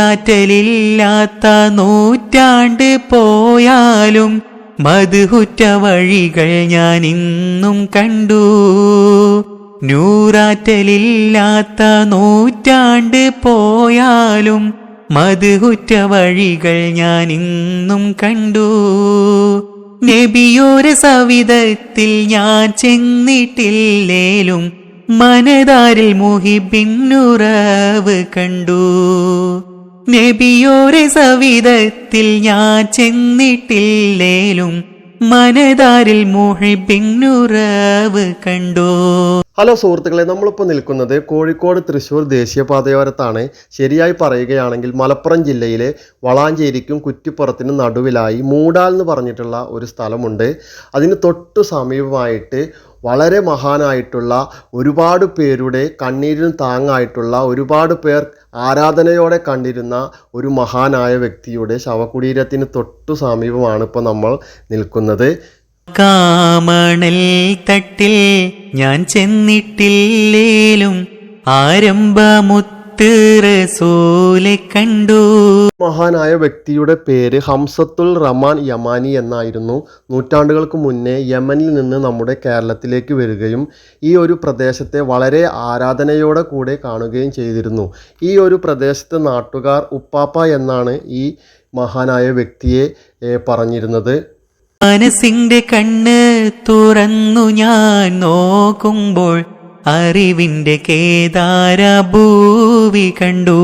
നൂറാറ്റലില്ലാത്ത നൂറ്റാണ്ട് പോയാലും മധുഹുറ്റ വഴികൾ ഞാൻ ഇന്നും കണ്ടു. നൂറാറ്റലില്ലാത്ത നൂറ്റാണ്ട് പോയാലും മധുഹുറ്റ വഴികൾ ഞാൻ ഇന്നും കണ്ടു. നബിയോര സവിധത്തിൽ ഞാൻ ചെന്നിട്ടില്ലേലും മനതാരിൽ മുഹിബിന്നുറവ് കണ്ടു. നബിയോരെ സവിധത്തിൽ ഞാൻ ചെന്നിട്ടില്ലേലും മനതാരിൽ മുഹിബിന്നുറവ് കണ്ടോ. ഹലോ സുഹൃത്തുക്കളെ നമ്മളിപ്പോൾ നിൽക്കുന്നത് കോഴിക്കോട് തൃശ്ശൂർ ദേശീയപാതയോരത്താണ്. ശരിയായി പറയുകയാണെങ്കിൽ മലപ്പുറം ജില്ലയിലെ വളാഞ്ചേരിക്കും കുറ്റിപ്പുറത്തിനും നടുവിലായി മൂടാൽ എന്ന് പറഞ്ഞിട്ടുള്ള ഒരു സ്ഥലമുണ്ട്. അതിന് തൊട്ടു സമീപമായിട്ട് വളരെ മഹാനായിട്ടുള്ള ഒരുപാട് പേരുടെ കണ്ണീരിന് താങ്ങായിട്ടുള്ള ഒരുപാട് പേർ ആരാധനയോടെ കണ്ടിരുന്ന ഒരു മഹാനായ വ്യക്തിയുടെ ശവകുടീരത്തിന് തൊട്ടു സമീപമാണ് ഇപ്പോൾ നമ്മൾ നിൽക്കുന്നത്. കാമണൽ തട്ടിൽ ഞാൻ ചെന്നിട്ടില്ലേലും ആരംഭമുത്ത് റസൂലെ കണ്ടു. മഹാനായ വ്യക്തിയുടെ പേര് ഹംസത്തുൽ റമാൻ യമാനി എന്നായിരുന്നു. നൂറ്റാണ്ടുകൾക്ക് മുന്നേ യമനിൽ നിന്ന് നമ്മുടെ കേരളത്തിലേക്ക് വരികയും ഈ ഒരു പ്രദേശത്തെ വളരെ ആരാധനയോടെ കൂടെ കാണുകയും ചെയ്തിരുന്നു. ഈ ഒരു പ്രദേശത്തെ നാട്ടുകാർ ഉപ്പാപ്പ എന്നാണ് ഈ മഹാനായ വ്യക്തിയെ പറഞ്ഞിരുന്നത്. മനസ്സിന്റെ കണ്ണ് തുറന്നു ഞാൻ നോക്കുമ്പോൾ അറിവിന്റെ കേദാര ഭൂവി കണ്ടു.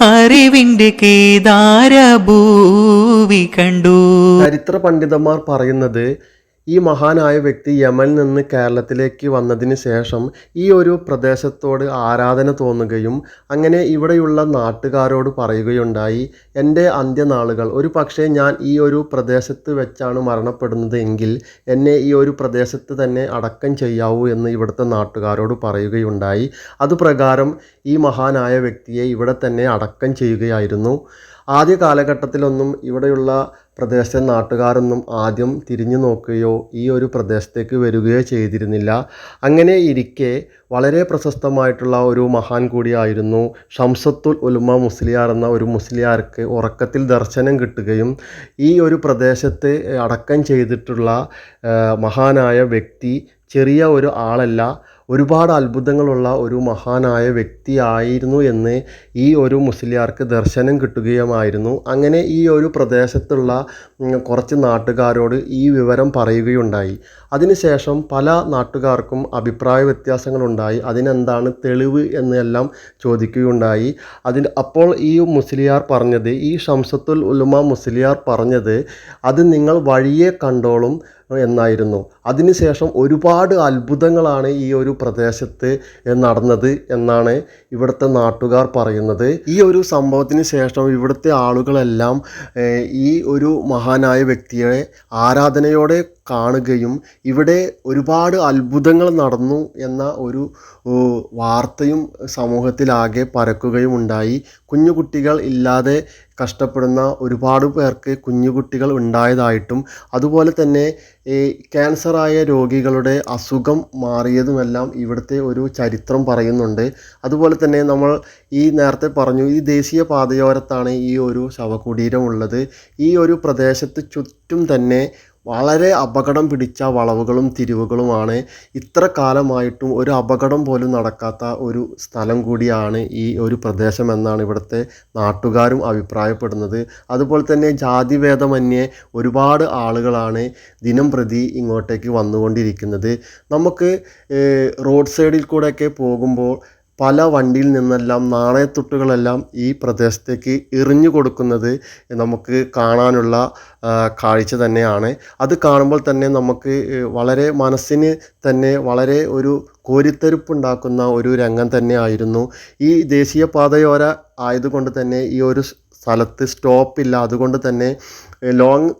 അറിവിന്റെ കേദാര ഭൂവി കണ്ടു. ചരിത്ര പണ്ഡിതന്മാർ പറയുന്നത് ഈ മഹാനായ വ്യക്തി യമനിൽ നിന്ന് കേരളത്തിലേക്ക് വന്നതിന് ശേഷം ഈ ഒരു പ്രദേശത്തോട് ആരാധന തോന്നുകയും അങ്ങനെ ഇവിടെയുള്ള നാട്ടുകാരോട് പറയുകയുണ്ടായി എന്റെ അന്ത്യനാളുകൾ. ഒരു പക്ഷേ ഞാൻ ഈ ഒരു പ്രദേശത്ത് വെച്ചാണ് മരണപ്പെടുന്നത് എങ്കിൽ എന്നെ ഈ ഒരു പ്രദേശത്ത് തന്നെ അടക്കം ചെയ്യാവൂ എന്ന് ഇവിടുത്തെ നാട്ടുകാരോട് പറയുകയുണ്ടായി. അതുപ്രകാരം ഈ മഹാനായ വ്യക്തിയെ ഇവിടെ തന്നെ അടക്കം ചെയ്യുകയായിരുന്നു. ആദ്യ കാലഘട്ടത്തിലൊന്നും ഇവിടെയുള്ള പ്രദേശത്തെ നാട്ടുകാരൊന്നും ആദ്യം തിരിഞ്ഞു നോക്കുകയോ ഈ ഒരു പ്രദേശത്തേക്ക് വരികയോ ചെയ്തിരുന്നില്ല. അങ്ങനെ ഇരിക്കെ വളരെ പ്രശസ്തമായിട്ടുള്ള ഒരു മഹാൻ കൂടിയായിരുന്നു ഷംസത്തുൽ ഉലുമ മുസ്ലിയാർ എന്ന ഒരു മുസ്ലിയാർക്ക് ഉറക്കത്തിൽ ദർശനം കിട്ടുകയും ഈ ഒരു പ്രദേശത്ത് അടക്കം ചെയ്തിട്ടുള്ള മഹാനായ വ്യക്തി ചെറിയ ഒരു ആളല്ല ഒരുപാട് അത്ഭുതങ്ങളുള്ള ഒരു മഹാനായ വ്യക്തിയായിരുന്നു എന്ന് ഈ ഒരു മുസ്ലിയാർക്ക് ദർശനം കിട്ടുകയുമായിരുന്നു. അങ്ങനെ ഈ ഒരു പ്രദേശത്തുള്ള കുറച്ച് നാട്ടുകാരോട് ഈ വിവരം പറയുകയുണ്ടായി. അതിനുശേഷം പല നാട്ടുകാർക്കും അഭിപ്രായ വ്യത്യാസങ്ങളുണ്ടായി. അതിനെന്താണ് തെളിവ് എന്നെല്ലാം ചോദിക്കുകയുണ്ടായി. അതിന് അപ്പോൾ ഈ മുസ്ലിയാർ പറഞ്ഞത് ഈ ഷംസത്തുൽ ഉലുമ മുസ്ലിയാർ പറഞ്ഞത് അത് നിങ്ങൾ വഴിയെ കണ്ടോളും എന്നായിരുന്നു. അതിനുശേഷം ഒരുപാട് അത്ഭുതങ്ങളാണ് ഈ ഒരു പ്രദേശത്ത് നടന്നത് എന്നാണ് ഇവിടുത്തെ നാട്ടുകാർ പറയുന്നത്. ഈ ഒരു സംഭവത്തിന് ശേഷം ഇവിടുത്തെ ആളുകളെല്ലാം ഈ ഒരു മഹാനായ വ്യക്തിയെ ആരാധനയോടെ കാണുകയും ഇവിടെ ഒരുപാട് അത്ഭുതങ്ങൾ നടന്നു എന്ന ഒരു വാർത്തയും സമൂഹത്തിലാകെ പരക്കുകയും ഉണ്ടായി. കുഞ്ഞു കുട്ടികൾ ഇല്ലാതെ കഷ്ടപ്പെടുന്ന ഒരുപാട് പേർക്ക് കുഞ്ഞുകുട്ടികൾ ഉണ്ടായതായിട്ടും അതുപോലെ തന്നെ ഈ ക്യാൻസറായ രോഗികളുടെ അസുഖം മാറിയതുമെല്ലാം ഇവിടുത്തെ ഒരു ചരിത്രം പറയുന്നുണ്ട്. അതുപോലെ തന്നെ നമ്മൾ ഈ നേരത്തെ പറഞ്ഞു ഈ ദേശീയ പാതയോരത്താണ് ഈ ഒരു ശവകുടീരം ഉള്ളത്. ഈ ഒരു പ്രദേശത്ത് ചുറ്റും തന്നെ വളരെ അപകടം പിടിച്ച വളവുകളും തിരിവുകളുമാണ്. ഇത്ര കാലമായിട്ടും ഒരു അപകടം പോലും നടക്കാത്ത ഒരു സ്ഥലം കൂടിയാണ് ഈ ഒരു പ്രദേശം എന്നാണ് ഇവിടുത്തെ നാട്ടുകാരും അഭിപ്രായപ്പെടുന്നത്. അതുപോലെ തന്നെ ജാതിഭേദമന്യേ ഒരുപാട് ആളുകളാണ് ദിനം പ്രതി ഇങ്ങോട്ടേക്ക് വന്നുകൊണ്ടിരിക്കുന്നത്. നമുക്ക് റോഡ് സൈഡിൽ കൂടെയൊക്കെ പോകുമ്പോൾ പല വണ്ടിയിൽ നിന്നെല്ലാം നാണയത്തുട്ടുകളെല്ലാം ഈ പ്രദേശത്തേക്ക് എറിഞ്ഞു കൊടുക്കുന്നത് നമുക്ക് കാണാനുള്ള കാഴ്ച തന്നെയാണ്. അത് കാണുമ്പോൾ തന്നെ നമുക്ക് വളരെ മനസ്സിന് തന്നെ വളരെ ഒരു കോരിത്തെരുപ്പുണ്ടാക്കുന്ന ഒരു രംഗം തന്നെയായിരുന്നു. ഈ ദേശീയപാതയോര ആയതുകൊണ്ട് തന്നെ ഈ ഒരു സ്ഥലത്ത് സ്റ്റോപ്പില്ല. അതുകൊണ്ട് തന്നെ ലോങ്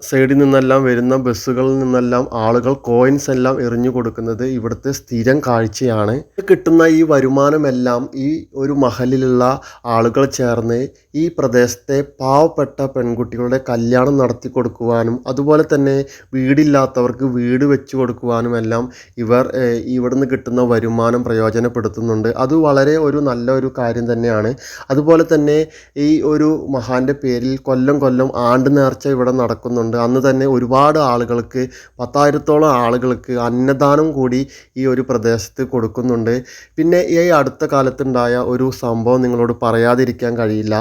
സൈഡിൽ നിന്നെല്ലാം വരുന്ന ബസ്സുകളിൽ നിന്നെല്ലാം ആളുകൾ കോയിൻസ് എല്ലാം എറിഞ്ഞു കൊടുക്കുന്നത് ഇവിടുത്തെ സ്ഥിരം കാഴ്ചയാണ്. കിട്ടുന്ന ഈ വരുമാനമെല്ലാം ഈ ഒരു മഹലിലുള്ള ആളുകൾ ചേർന്ന് ഈ പ്രദേശത്തെ പാവപ്പെട്ട പെൺകുട്ടികളുടെ കല്യാണം നടത്തി കൊടുക്കുവാനും അതുപോലെ തന്നെ വീടില്ലാത്തവർക്ക് വീട് വെച്ച് കൊടുക്കുവാനും എല്ലാം ഇവർ ഇവിടുന്ന് കിട്ടുന്ന വരുമാനം പ്രയോജനപ്പെടുത്തുന്നുണ്ട്. അത് വളരെ ഒരു നല്ലൊരു കാര്യം തന്നെയാണ്. അതുപോലെ തന്നെ ഈ ഒരു മഹാന്റെ പേരിൽ കൊല്ലം കൊല്ലം ആണ്ട് നേർച്ച ഇവിടെ നടക്കുന്നുണ്ട്. അന്ന് തന്നെ ഒരുപാട് ആളുകൾക്ക് പത്തായിരത്തോളം ആളുകൾക്ക് അന്നദാനം കൂടി ഈ ഒരു പ്രദേശത്ത് കൊടുക്കുന്നുണ്ട്. പിന്നെ ഈ അടുത്ത കാലത്തുണ്ടായ ഒരു സംഭവം നിങ്ങളോട് പറയാതിരിക്കാൻ കഴിയില്ല.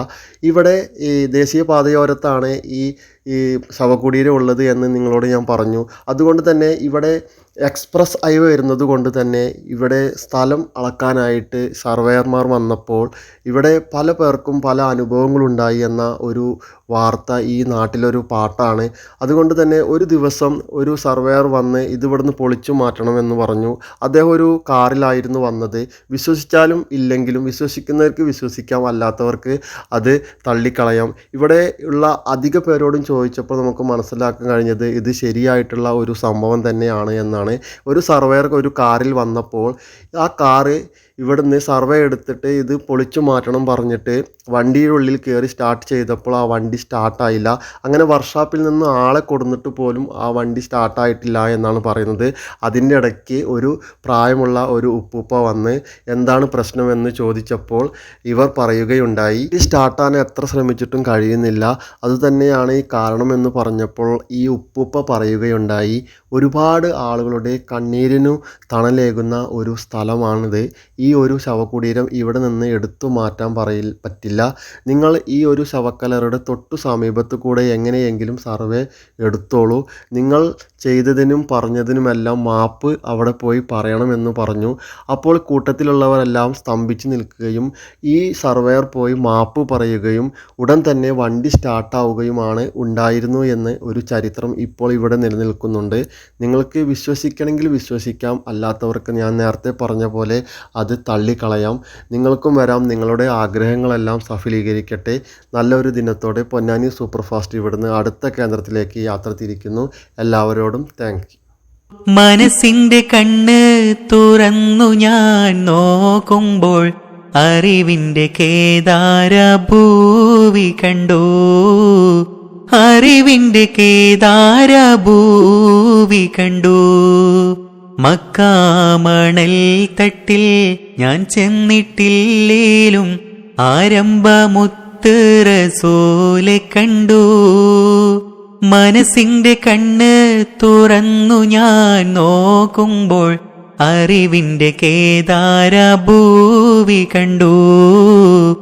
ഇവിടെ ഈ ദേശീയപാതയോരത്താണ് ഈ ഈ ശവകുടീരം ഉള്ളത് എന്ന് നിങ്ങളോട് ഞാൻ പറഞ്ഞു. അതുകൊണ്ട് തന്നെ ഇവിടെ എക്സ്പ്രസ് ഹൈവേ വരുന്നത് കൊണ്ട് തന്നെ ഇവിടെ സ്ഥലം അളക്കാനായിട്ട് സർവേയർമാർ വന്നപ്പോൾ ഇവിടെ പല പേർക്കും പല അനുഭവങ്ങളുണ്ടായി എന്ന ഒരു വാർത്ത ഈ നാട്ടിലൊരു പാട്ടാണ്. അതുകൊണ്ട് തന്നെ ഒരു ദിവസം ഒരു സർവേയർ വന്ന് ഇതിവിടുന്ന് പൊളിച്ചു മാറ്റണമെന്ന് പറഞ്ഞു. അദ്ദേഹം ഒരു കാറിലായിരുന്നു വന്നത്. വിശ്വസിച്ചാലും ഇല്ലെങ്കിലും വിശ്വസിക്കുന്നവർക്ക് വിശ്വസിക്കാം അല്ലാത്തവർക്ക് അത് തള്ളിക്കളയാം. ഇവിടെ ഉള്ള അധിക പേരോടും ചോദിച്ചപ്പോൾ നമുക്ക് മനസ്സിലാക്കാൻ കഴിഞ്ഞത് ഇത് ശരിയായിട്ടുള്ള ഒരു സംഭവം തന്നെയാണ് എന്നാണ്. ഒരു സർവേയർ ഒരു കാറിൽ വന്നപ്പോൾ ആ കാറ് ഇവിടുന്ന് സർവേ എടുത്തിട്ട് ഇത് പൊളിച്ചു മാറ്റണം പറഞ്ഞിട്ട് വണ്ടിയുടെ ഉള്ളിൽ കയറി സ്റ്റാർട്ട് ചെയ്തപ്പോൾ ആ വണ്ടി സ്റ്റാർട്ടായില്ല അങ്ങനെ വർക്ക്ഷോപ്പിൽ നിന്ന് ആളെ കൊടുന്നിട്ട് പോലും ആ വണ്ടി സ്റ്റാർട്ടായിട്ടില്ല എന്നാണ് പറയുന്നത്. അതിന്റെ ഇടയ്ക്ക് ഒരു പ്രായമുള്ള ഒരു ഉപ്പൂപ്പ വന്ന് എന്താണ് പ്രശ്നമെന്ന് ചോദിച്ചപ്പോൾ ഇവർ പറയുകയുണ്ടായി ഈ സ്റ്റാർട്ടാൻ എത്ര ശ്രമിച്ചിട്ടും കഴിയുന്നില്ല. അതുതന്നെയാണ് ഈ കാരണമെന്ന് പറഞ്ഞപ്പോൾ ഈ ഉപ്പൂപ്പ പറയുകയുണ്ടായി. ഒരുപാട് ആളുകളുടെ കണ്ണീരിനു തണലേകുന്ന ഒരു സ്ഥലമാണിത്. ഈ ഒരു ശവകുടീരം ഇവിടെ നിന്ന് എടുത്തു മാറ്റാൻ പറയിൽ പറ്റില്ല. നിങ്ങൾ ഈ ഒരു ശവക്കലറുടെ തൊട്ടു സമീപത്ത് കൂടെ എങ്ങനെയെങ്കിലും സർവേ എടുത്തോളൂ. നിങ്ങൾ ചെയ്തതിനും പറഞ്ഞതിനുമെല്ലാം മാപ്പ് അവിടെ പോയി പറയണമെന്ന് പറഞ്ഞു. അപ്പോൾ കൂട്ടത്തിലുള്ളവരെല്ലാം സ്തംഭിച്ച് നിൽക്കുകയും ഈ സർവേയർ പോയി മാപ്പ് പറയുകയും ഉടൻ തന്നെ വണ്ടി സ്റ്റാർട്ടാവുകയുമാണ് ഉണ്ടായിരുന്നു എന്ന് ഒരു ചരിത്രം ഇപ്പോൾ ഇവിടെ നിലനിൽക്കുന്നുണ്ട്. നിങ്ങൾക്ക് വിശ്വസിക്കണമെങ്കിൽ വിശ്വസിക്കാം. അല്ലാത്തവർക്ക് ഞാൻ നേരത്തെ പറഞ്ഞ പോലെ അത് തള്ളിക്കളയാം. നിങ്ങൾക്കും വരാം. നിങ്ങളുടെ ആഗ്രഹങ്ങളെല്ലാം സഫലീകരിക്കട്ടെ. നല്ലൊരു ദിനത്തോടെ പൊന്നാനി സൂപ്പർഫാസ്റ്റ് ഇവിടുന്ന് അടുത്ത കേന്ദ്രത്തിലേക്ക് യാത്ര തിരിക്കുന്നു. എല്ലാവരോടും താങ്ക് യു മനസ്സിന്റെ കണ്ണ് തുറന്നു ഞാൻ നോക്കുമ്പോൾ അറിവിന്റെ കേദാര ഭൂവി കണ്ടു. അറിവിന്റെ കേദാര ഭൂവി കണ്ടു. മക്കാമണൽ തട്ടിൽ ഞാൻ ചെന്നിട്ടില്ലേലും ആരംഭമുത്ത് റസൂലെ കണ്ടു. മനസ്സിന്റെ കണ്ണ് തുറന്നു ഞാൻ നോക്കുമ്പോൾ അറിവിന്റെ കേദാര ഭൂവി കണ്ടു.